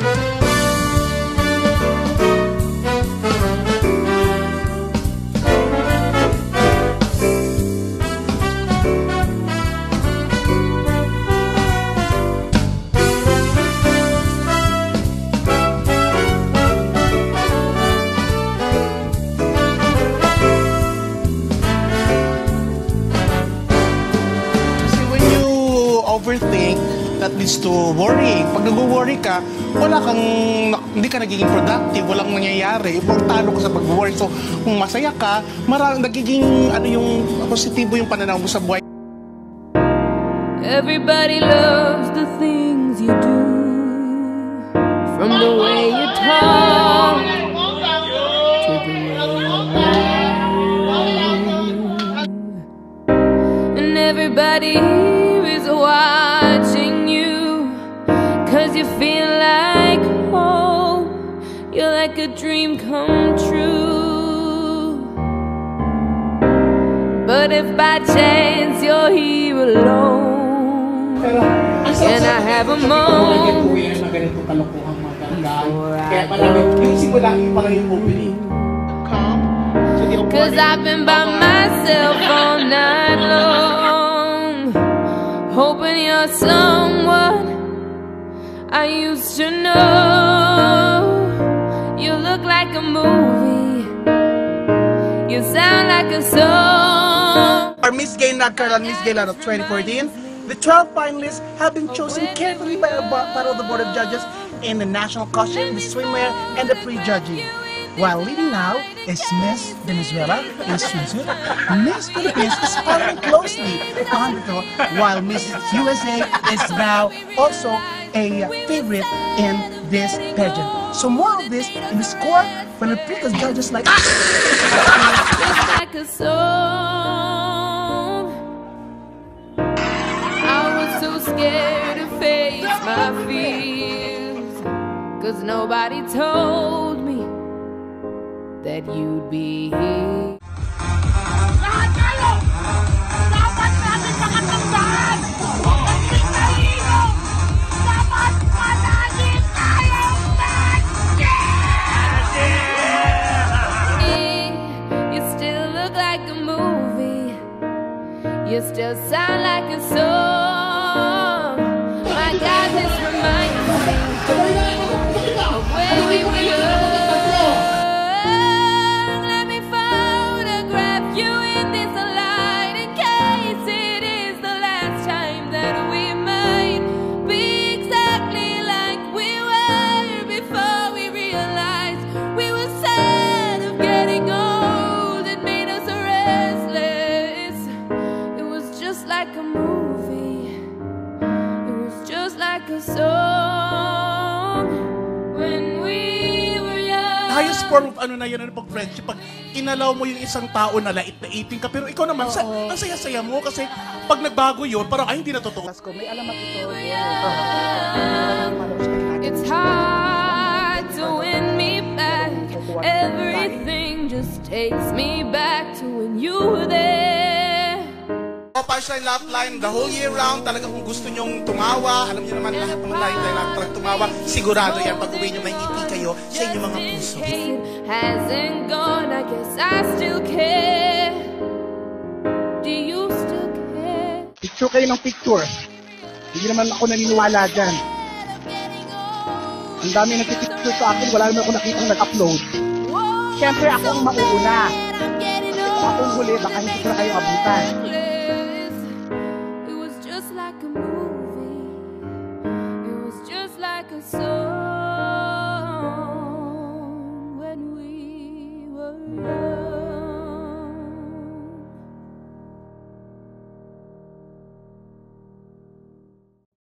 Kasi when you overthink, that leads to worrying. Pag nag-worry ka, wala kang, hindi ka nagiging productive, walang nangyayari. Pag talo ka sa pag-worry. So, kung masaya ka, marang, nagiging, ano yung, positibo yung pananaw mo sa buhay. Everybody loves the things you do. From the way you talk you feel like home. You're like a dream come true. But if by chance you're here alone, Can I have a moment? Cause I've been by myself all night long, hoping you're someone I used to know. You look like a movie, you sound like a song. Our Miss Gay Nagkaroon Miss Gay of 2014. The 12 finalists have been chosen carefully by of the Board of Judges in the national costume, the swimwear, and the pre-judging. While leading now is Miss Venezuela in swimsuit. Miss Philippines is following closely on the door, while Miss USA is now also a favorite in this pageant. So more of this in the score when the previous judges like just like a that you'd be here. You still sound like a song. Like a song when we were young. highest form of ano na yun, ano pag friendship, pag inalaw mo yung isang tao na lait na 18 ka, pero ikaw naman, sa, ang saya-saya mo kasi pag nagbago yun, parang ay hindi na totoo. May alamat ito. It's hard to win me back. Everything just takes me back to when you were there. Punchline Laugh Line, the whole year round, talaga kung gusto nyong tumawa, alam niyo naman lahat naman lahat tayo lahat talagang tumawa, sigurado yan, pag uwi nyo may ngiti kayo sa inyong mga puso. Hasn't gone. I guess I still care. Do you still care? Picture kayo ng picture. Hindi naman ako naniniwala dyan. Ang dami nagpipicture sa akin, wala naman ako nakitang nag-upload. Siyempre ako ang mauuna. Kung akong huli, baka hindi ko na kayo abutan.